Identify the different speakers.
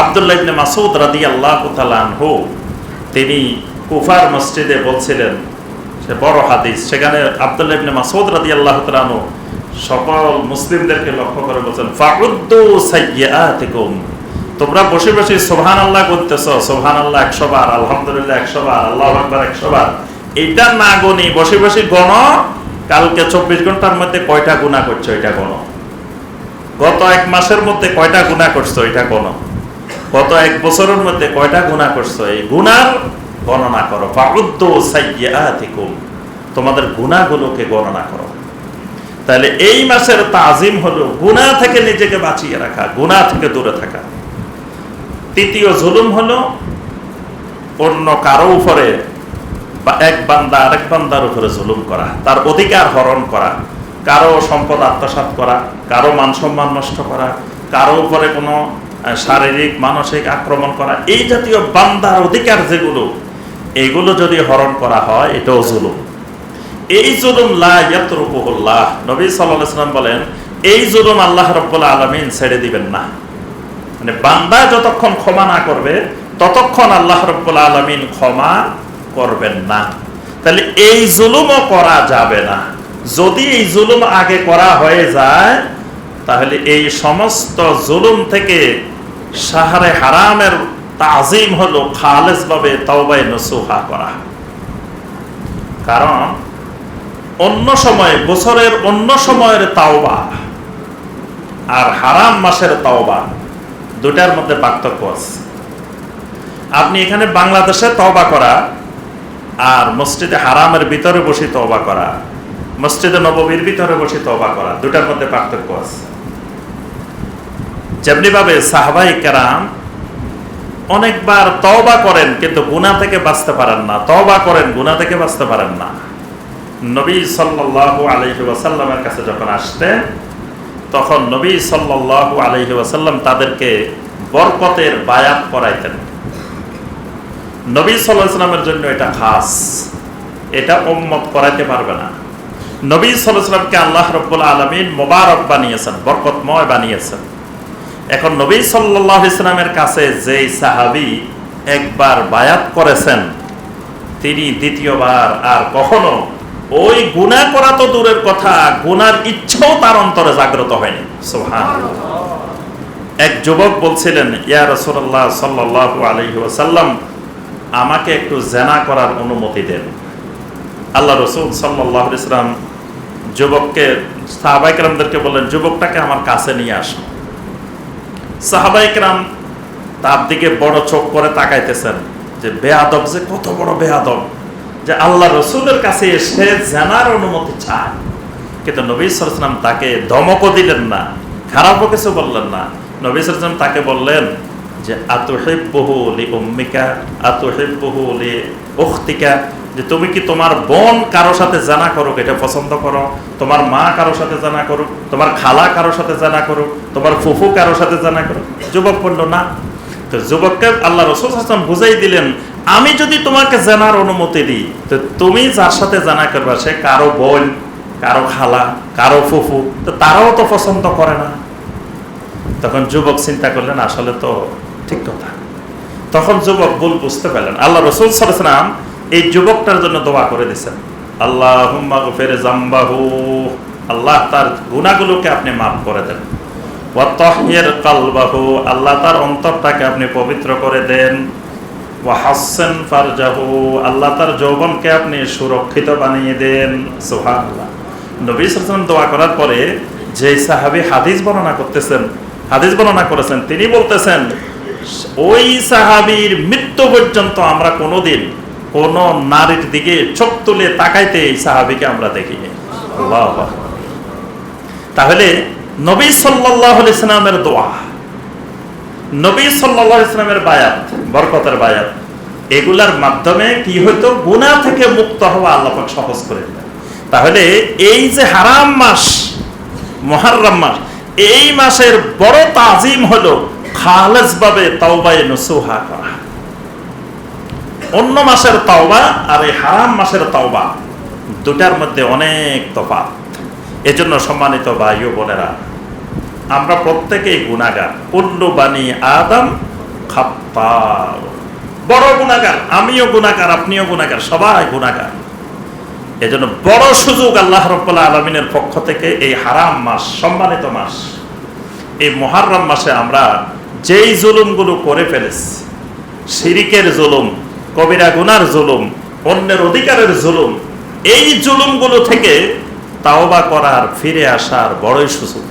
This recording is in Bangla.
Speaker 1: আবদুল্লাহ মাসুদ তাআলা আনহু, তিনি কুফার মসজিদে বলছিলেন, সে বড় হাদিস, সেখানে মাসুদ তাআলা আনহু সকল মুসলিমদেরকে লক্ষ্য করে বলছেন তোমরা বসে বসে সোহান আল্লাহ করতেছ সোহান আল্লাহ একশো বার আলহামদুলিল্লাহ একশো বার আল্লাহ আকবার একশো বার এটা না গনি, বসে বসে গণ, কালকে চব্বিশ ঘণ্টার মধ্যে কয়টা গুণা করছ, এটা গণ। গত এক মাসের মধ্যে কয়টা গুণা করছ, এটা গণ। গত এক বছরের মধ্যে কয়টা গুণা করছ? এই গুনার গণনা করো। তোমাদের গুণাগুলোকে গণনা করো। তাহলে এই মাসের তাজিম হলো গুণা থেকে নিজেকে বাঁচিয়ে রাখা গুণা থেকে দূরে থাকা। তৃতীয় জুলুম হলো অন্য কারও উপরে বা এক বান্দা আরেক বান্দার উপরে জুলুম করা, তার অধিকার হরণ করা, কারও সম্পদ আত্মসাৎ করা, কারও মান সম্মান নষ্ট করা, কারও উপরে কোনো শারীরিক, মানসিক আক্রমণ করা, এই জাতীয় বান্দার অধিকার যেগুলো, এগুলো যদি হরণ করা হয়, এটাও জুলুম। এই জুলুম লা ইয়াতরুকুহুল্লাহ। নবী সাল্লাম বলেন, এই জুলুম আল্লাহ রাব্বুল আলামিন ছেড়ে দিবেন না। মানে বান্দা যতক্ষণ ক্ষমা না করবে, ততক্ষণ আল্লাহ রব্বুল আলমিন ক্ষমা করবেন না। তাহলে এই জুলুমও করা যাবে না। যদি এই জুলুম আগে করা হয়ে যায়, তাহলে এই সমস্ত জুলুম থেকে সাহারে হারামের তাজিম হলো খালেজ ভাবে তওবাই নসুহা করা। কারণ অন্য সময়, বছরের অন্য সময়ের তাওবা আর হারাম মাসের তাওবা দুটার মধ্যে পার্থক্য আছে। আপনি এখানে বাংলাদেশে তওবা করা আর মসজিদে হারামের ভিতরে বসে তওবা করা, মসজিদে নববীর ভিতরে বসে তওবা করা, দুটার মধ্যে পার্থক্য আছে। যেমনি ভাবে সাহাবাই কেরাম অনেকবার তওবা করেন, কিন্তু গুনাহ থেকে বাঁচতে পারেন না। তওবা করেন, গুনাহ থেকে বাঁচতে পারেন না। নবী সাল্লাল্লাহু আলাইহি ওয়াসাল্লামের কাছে যখন আসতেন, তখন নবী সাল্লাল্লাহু আলাইহি ওয়াসাল্লাম তাদেরকে বরকতের বায়াত করাইতেন নবী ওয়াসাল্লামের জন্য এটা খাস। এটা উম্মত করাইতে পারবে না। নবী সাল্লাল্লাহু আলাইহি আল্লাহ রাব্বুল আলমিন মোবারক বানিয়েছেন, বরকতময় বানিয়েছেন। এখন নবী সাল্লাল্লাহু আলাইহি ওয়াসাল্লামের কাছে যেই সাহাবী একবার বায়াত করেছেন, তিনি দ্বিতীয়বার আর কখনো ওই গুণা করা তো দূরের কথা, গুনার ইচ্ছাও তার অন্তরে জাগ্রত হয়নি। সোহান এক যুবক বলছিলেন, ইয়া রসুল্লাহ সাল্লাহ আলহি ওসাল্লাম আমাকে একটু জেনা করার অনুমতি দেন। আল্লাহ রসুল সাল্লাহ ইসলাম যুবককে সাহাবাইকরামদেরকে বললেন, যুবকটাকে আমার কাছে নিয়ে আসো। সাহাবাইকরাম তার দিকে বড় চোখ করে তাকাইতেছেন যে বেয়াদব যে কত বড় বেয়াদব, যে আল্লাহ রসুলের কাছে এসে জানার অনুমতি চায়। কিন্তু নবী সরসলাম তাকে ধমকও দিলেন না, খারাপও কিছু বললেন না। নবী সরসলাম তাকে বললেন যে আতুহেব বহু লি উম্মিকা আতুহেব বহু লি উখতিকা? যে তুমি কি তোমার বোন কারও সাথে জানা করুক, এটা পছন্দ করো? তোমার মা কারও সাথে জানা করুক? তোমার খালা কারও সাথে জানা করুক? তোমার ফুফু কারও সাথে জানা করুক? যুবক বলল, না। তো যুবককে আল্লাহ রসুল হাসান বুঝাই দিলেন, আমি যদি তোমাকে জানার অনুমতি দিই, তো তুমি যার সাথে জানা করবা, সে কারও বোন, কারও খালা, কারও ফুফু, তো তারাও তো পছন্দ করে না। তখন যুবক চিন্তা করলেন, আসলে তো ঠিক কথা। তখন যুবক ভুল বুঝতে পারলেন। আল্লাহ রসুল সালাম এই যুবকটার জন্য দোয়া করে দিচ্ছেন আল্লাহ জাম্বাহু আল্লাহ তার গুণাগুলোকে আপনি মাফ করে দেন। কালবাহু। আল্লাহ তার অন্তরটাকে আপনি পবিত্র করে দেন। ওয়াহাসেন ফারজাহু। আল্লাহ তার যৌবনকে আপনি সুরক্ষিত বানিয়ে দেন। সুবহানাল্লাহ। নবী দোয়া করার পরে যে সাহাবী হাদিস বর্ণনা করতেছেন, হাদিস বর্ণনা করেছেন, তিনি বলতেছেন, ওই সাহাবীর মৃত্যু পর্যন্ত আমরা কোনোদিন কোন নারীর দিকে চোখ তুলে তাকাইতে এই সাহাবীকে আমরা আকবার। তাহলে নবী সাল্লাহ ইসলামের দোয়া, নবী সাল্লাহ ইসলামের বায়াত, বরকতের বায়াত, এগুলার মাধ্যমে কি হইতো? গুণা থেকে মুক্ত হওয়া আল্লাহ পাক সহজ করে তাহলে এই যে হারাম মাস মহারাম মাস, এই মাসের বড় তাজিম হলো খালেজ ভাবে তাওবাই নসুহা করা। অন্য মাসের তাওবা আর এই হারাম মাসের তাওবা, দুটার মধ্যে অনেক তফাৎ। এজন্য সম্মানিত ভাই বোনেরা, আমরা প্রত্যেকেই গুণাগার কুল্লু বানি আদম খাপ্পার বড় গুণাগার আমিও গুণাগার আপনিও গুণাগার সবাই গুণাগার এজন্য বড় সুযোগ আল্লাহ রব্বুল্লাহ আলমিনের পক্ষ থেকে এই হারাম মাস, সম্মানিত মাস। এই মহারম মাসে আমরা যেই জুলুমগুলো করে ফেলেছি, শিরিকের জুলুম কবিরা গুনার জুলুম, অন্যের অধিকারের জুলুম, এই জুলুমগুলো থেকে তাওবা করার, ফিরে আসার বড়ই সুযোগ।